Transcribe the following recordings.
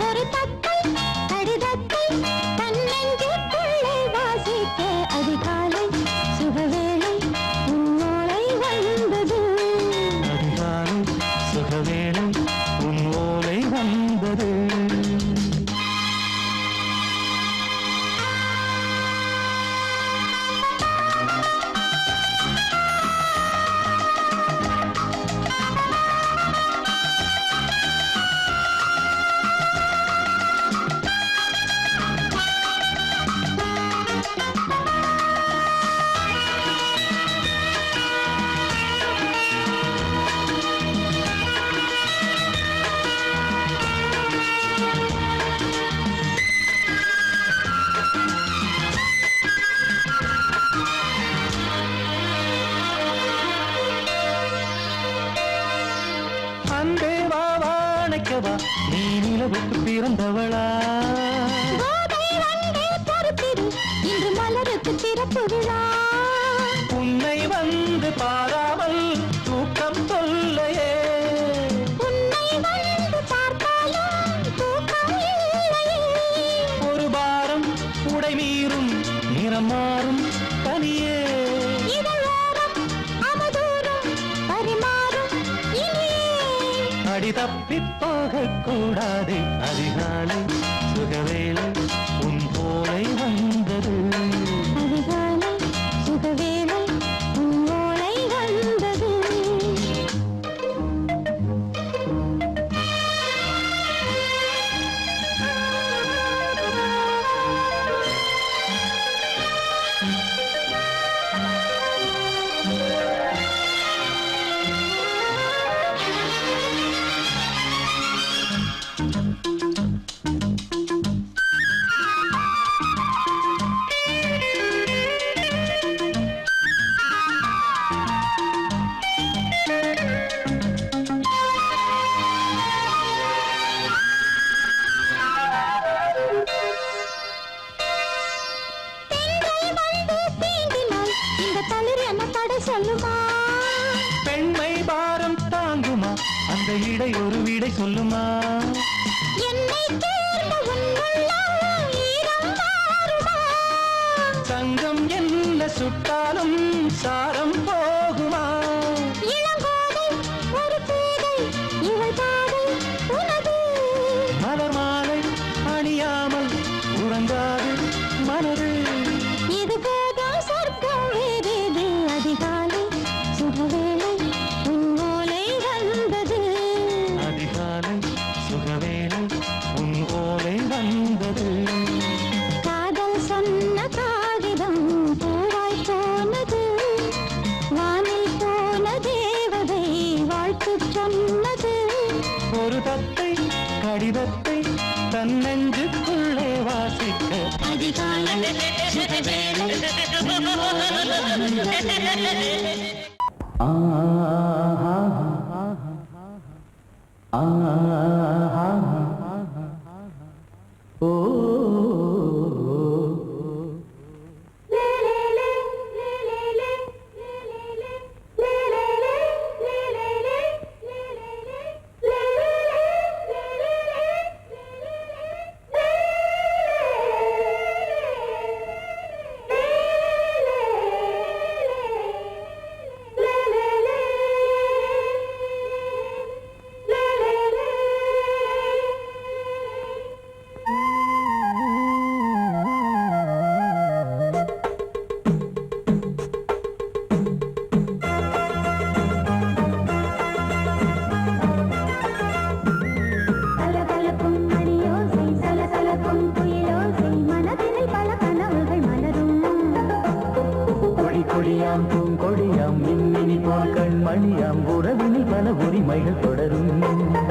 ஒரு தப்பு பாடி தப்பி போகக்கூடாது. அதிகாலை சுகவேலை உன் போலை வந்தது. சொல்லுமா? தங்கம் என்ன சுட்டாலும் சாரம் கண்மணி அம்புறவினில் பல உரிமைகள் தொடரும்.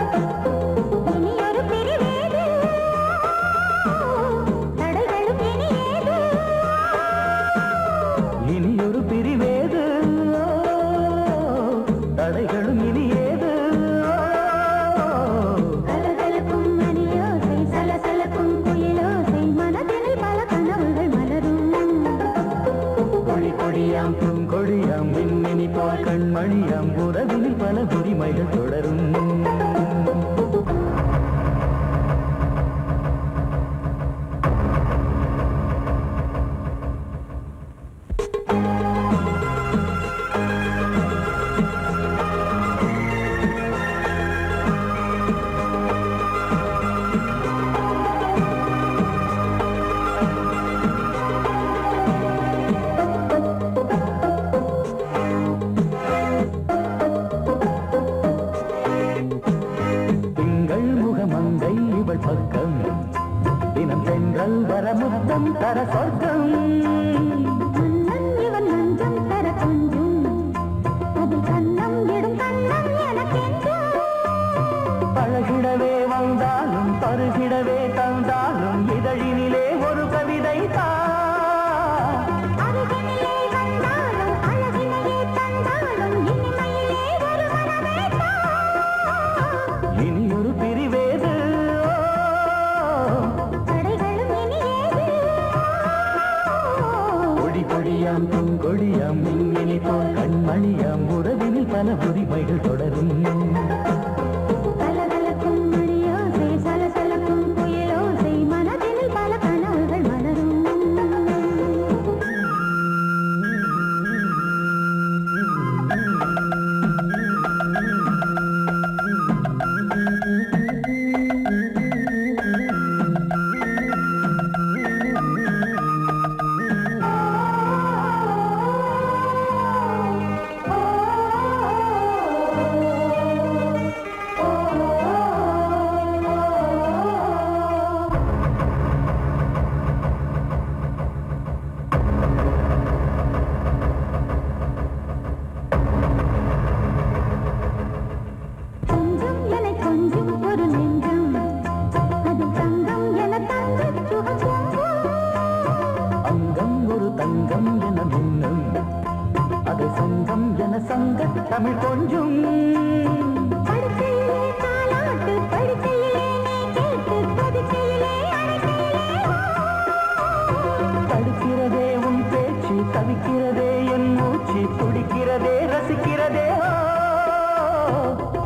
தவிக்கிறதே என் மூச்சு துடிக்கிறதே ரசிக்கிறதே.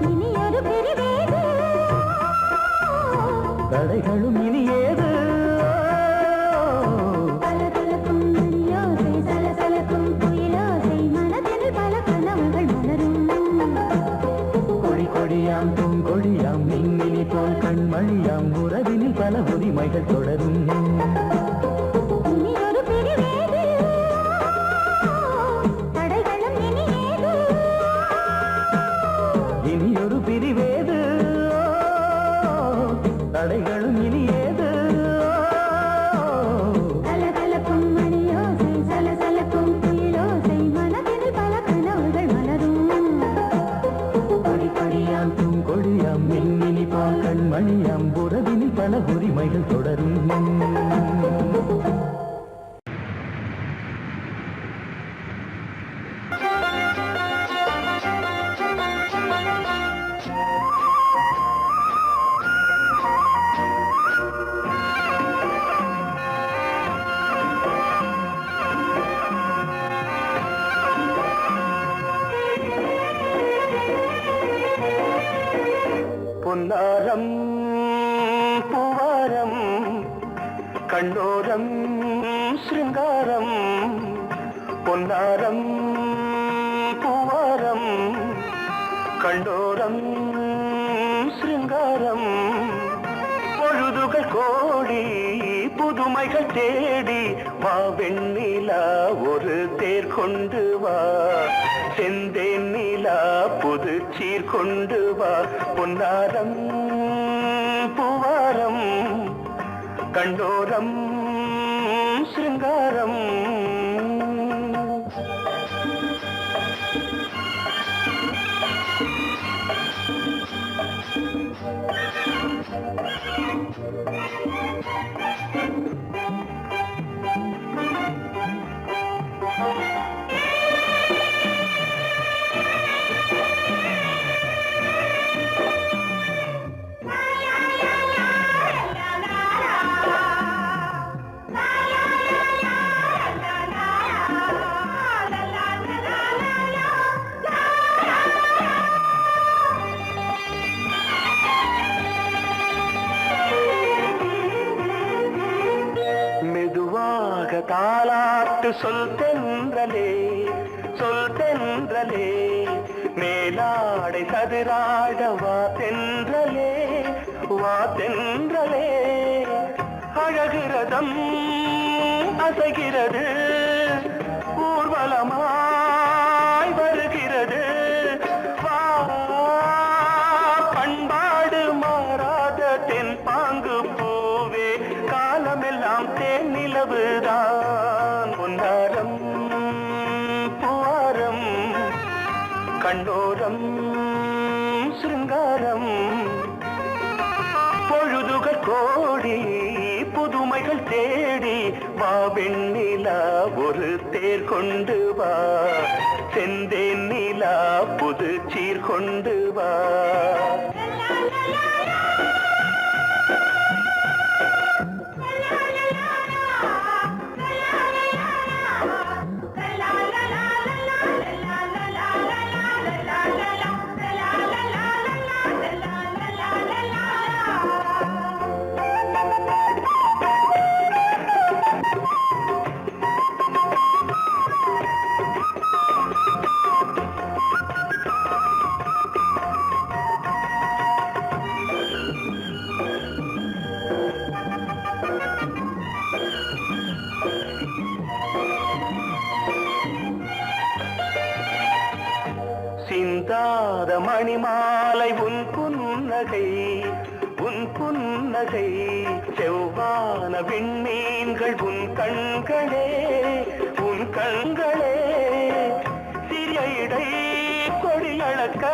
இனி இனியே கண்ணோரம் சிருங்காரம் பொன்னாரம் பூவாரம். கண்டோரம் சிருங்காரம் பொழுதுகள் கோடி புதுமைகள் தேடி வா வெண்ணிலா ஒரு தேர் கொண்டு வா. செந்தேன் நிலா புது சீர் கொண்டு வா. பொன்னாரம் கண்ணோரம் சிங்காரம் அழகு ரதம் அசைகிறது. ஊர்வலமா கொண்டு வா. செந்தேன் நிலா புது சீர் கொண்டு வா. உன் புன்னகை செவ்வான விண்மீன்கள் உன் கண்களே உன் கண்களே. சிறிய இடை கொடியளக்க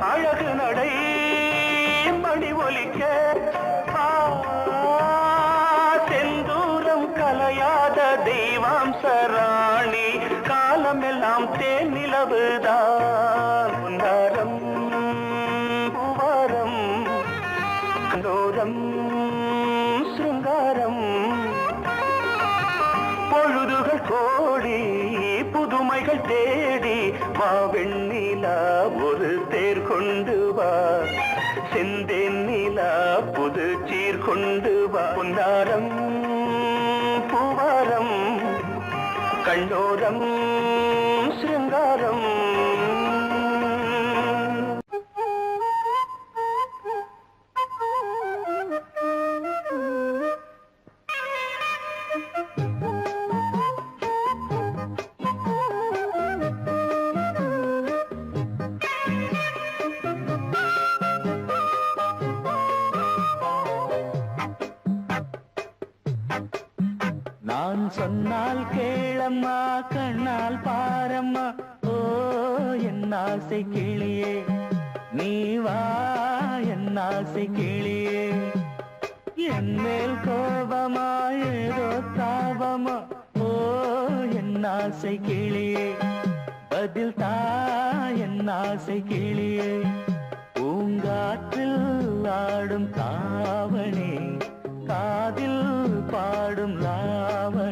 அழகு நடை செந்தேன் நிலா புது சீர் கொண்டு வா. பொன்னாரம் பூவாரம் கண்ணோரம் ஆசை கிளியே என் மேல் கோபமா ஏதோ தாபமா ஓ என் ஆசை கிளியே பதில் தா என் ஆசை கிளியே பூங்காற்றில் ஆடும் தாவணே காதில் பாடும் லாவணி.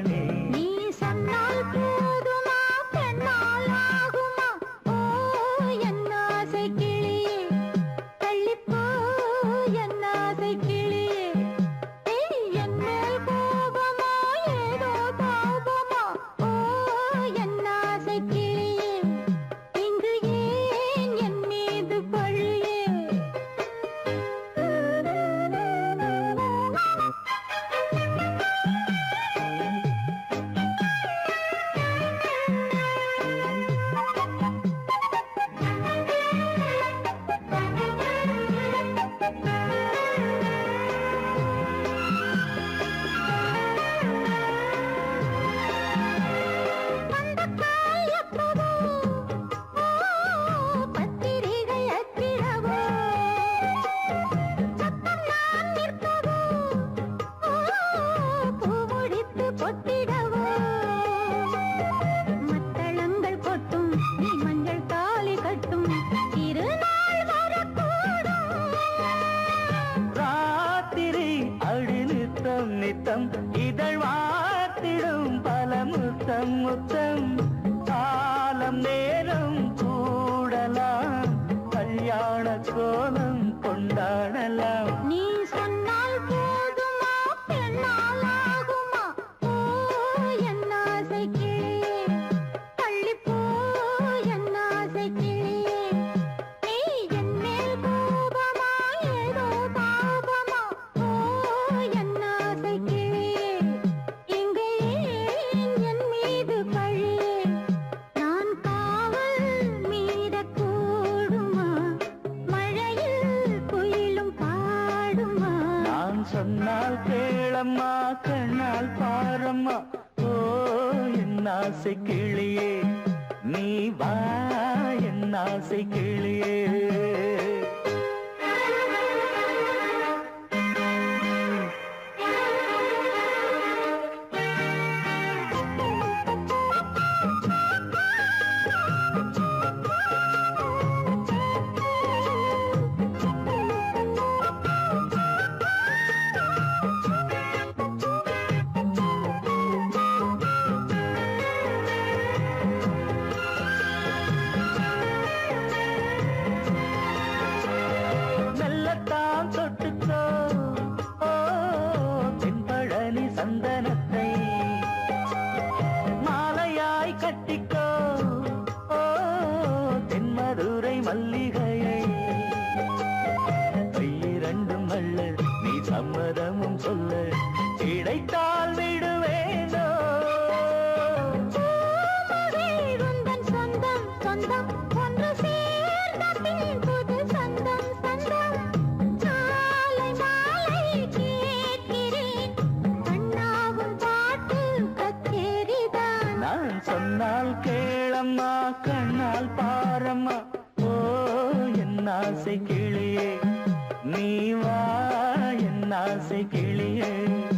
ஆசை கிளியே. நீ வா என் ஆசை கிளியே. கண்ணால் கேளம்மா கண்ணால் பாரம்மா. ஓ என் ஆசை கிளியே. நீ வா என் ஆசை கிளியே.